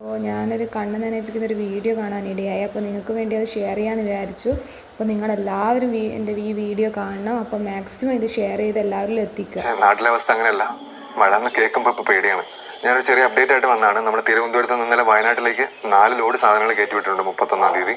അപ്പോൾ ഞാനൊരു കണ്ണ് നനയിപ്പിക്കുന്ന ഒരു വീഡിയോ കാണാനിടയായി അപ്പോൾ നിങ്ങൾക്ക് വേണ്ടി അത് ഷെയർ ചെയ്യാമെന്ന് വിചാരിച്ചു. അപ്പോൾ നിങ്ങളെല്ലാവരും എന്റെ ഈ വീഡിയോ കാണണം. അപ്പോൾ മാക്സിമം ഇത് ഷെയർ ചെയ്ത് എല്ലാവരിലും എത്തിക്കുക. നാട്ടിലെ അവസ്ഥ അങ്ങനെയല്ല. മഴ എന്ന് കേൾക്കുമ്പോൾ ഇപ്പോൾ പേടിയാണ്. ഞാനൊരു ചെറിയ അപ്ഡേറ്റ് ആയിട്ട് വന്നതാണ്. നമ്മുടെ തിരുവനന്തപുരത്ത് നിന്ന് ഇന്നലെ വയനാട്ടിലേക്ക് നാല് ലോഡ് സാധനങ്ങൾ കയറ്റി വിട്ടിട്ടുണ്ട് മുപ്പത്തൊന്നാം തീയതി.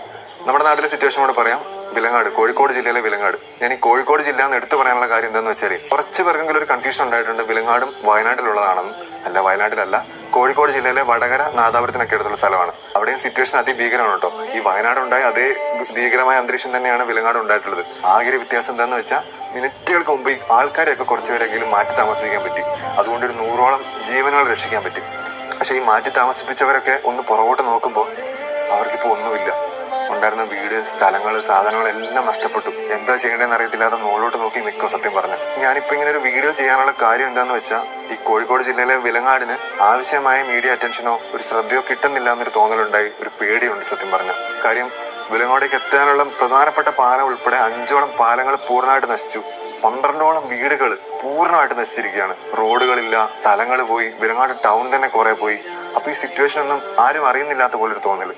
നമ്മുടെ നാട്ടിലെ സിറ്റുവേഷൻ കൂടെ പറയാം. വിലങ്ങാട് കോഴിക്കോട് ജില്ലയിലെ വിലങ്ങാട്. ഞാൻ ഈ കോഴിക്കോട് ജില്ല എന്ന് എടുത്തു പറയാനുള്ള കാര്യം എന്താണെന്ന് വെച്ചാൽ കുറച്ച് പേർക്കെങ്കിലും ഒരു കൺഫ്യൂഷൻ ഉണ്ടായിട്ടുണ്ട്. വിലങ്ങാടും വയനാട്ടിലുള്ളതാണെന്ന്. അല്ല വയനാട്ടിലല്ല. കോഴിക്കോട് ജില്ലയിലെ വടകര നാദാപുരത്തിനൊക്കെ അടുത്തുള്ള സ്ഥലമാണ്. അവിടെയും സിറ്റുവേഷൻ അതിഭീകരമാണ് കേട്ടോ. ഈ വയനാട് ഉണ്ടായ അതേ ഭീകരമായ അന്തരീക്ഷം തന്നെയാണ് വിലങ്ങാട് ഉണ്ടായിട്ടുള്ളത്. ആകെ വ്യത്യാസം എന്താന്ന് വെച്ചാൽ മിനിറ്റുകൾക്ക് മുമ്പ് ആൾക്കാരെയൊക്കെ കുറച്ചുപേരെങ്കിലും മാറ്റി താമസിപ്പിക്കാൻ പറ്റി. അതുകൊണ്ട് ഒരു നൂറോളം ജീവനുകൾ രക്ഷിക്കാൻ പറ്റി. പക്ഷെ ഈ മാറ്റി താമസിപ്പിച്ചവരൊക്കെ ഒന്ന് പുറകോട്ട് നോക്കുമ്പോൾ അവർക്കിപ്പോൾ ഒന്നുമില്ല. ഉണ്ടായിരുന്ന വീട് സ്ഥലങ്ങൾ സാധനങ്ങൾ എല്ലാം നഷ്ടപ്പെട്ടു. എന്താ ചെയ്യേണ്ടതെന്ന് അറിയത്തില്ലാതെ മുകളിലോട്ട് നോക്കി നിൽക്കും സത്യം പറഞ്ഞു. ഞാനിപ്പോ ഇങ്ങനെ ഒരു വീഡിയോ ചെയ്യാനുള്ള കാര്യം എന്താന്ന് വെച്ചാൽ ഈ കോഴിക്കോട് ജില്ലയിലെ വിലങ്ങാടിന് ആവശ്യമായ മീഡിയ അറ്റൻഷനോ ഒരു ശ്രദ്ധയോ കിട്ടുന്നില്ല എന്നൊരു തോന്നലുണ്ടായി ഒരു പേടിയുണ്ട് സത്യം പറഞ്ഞു. കാര്യം വിലങ്ങോടേക്ക് എത്താനുള്ള പ്രധാനപ്പെട്ട പാലം ഉൾപ്പെടെ അഞ്ചോളം പാലങ്ങൾ പൂർണമായിട്ട് നശിച്ചു. പന്ത്രണ്ടോളം വീടുകൾ പൂർണമായിട്ട് നശിച്ചിരിക്കുകയാണ്. റോഡുകളില്ല സ്ഥലങ്ങൾ പോയി വിലങ്ങാട് ടൗൺ തന്നെ കുറെ പോയി. അപ്പൊ ഈ സിറ്റുവേഷൻ ഒന്നും ആരും അറിയുന്നില്ലാത്ത പോലൊരു തോന്നൽ.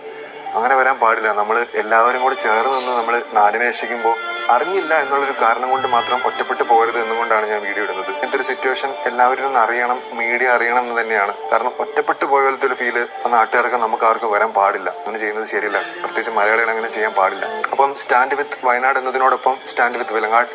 അങ്ങനെ വരാൻ പാടില്ല. നമ്മൾ എല്ലാവരും കൂടി ചേർന്ന് നിന്ന് നമ്മൾ നാടിനെ രക്ഷിക്കുമ്പോൾ അറിഞ്ഞില്ല എന്നുള്ളൊരു കാരണം കൊണ്ട് മാത്രം ഒറ്റപ്പെട്ടു പോകരുത് എന്നുകൊണ്ടാണ് ഞാൻ വീഡിയോ ഇടുന്നത്. ഇങ്ങനത്തെ ഒരു സിറ്റുവേഷൻ എല്ലാവരും ഒന്ന് അറിയണം മീഡിയ അറിയണം എന്ന് തന്നെയാണ്. കാരണം ഒറ്റപ്പെട്ടു പോയ പോലത്തെ ഒരു ഫീൽ ആ നാട്ടുകാർക്ക് നമുക്ക് ആർക്കും വരാൻ പാടില്ല. അങ്ങനെ ചെയ്യുന്നത് ശരിയല്ല. പ്രത്യേകിച്ച് മലയാളികൾ അങ്ങനെ ചെയ്യാൻ പാടില്ല. അപ്പം സ്റ്റാൻഡ് വിത്ത് വയനാട് എന്നതിനോടൊപ്പം സ്റ്റാൻഡ് വിത്ത് വിലങ്ങാട്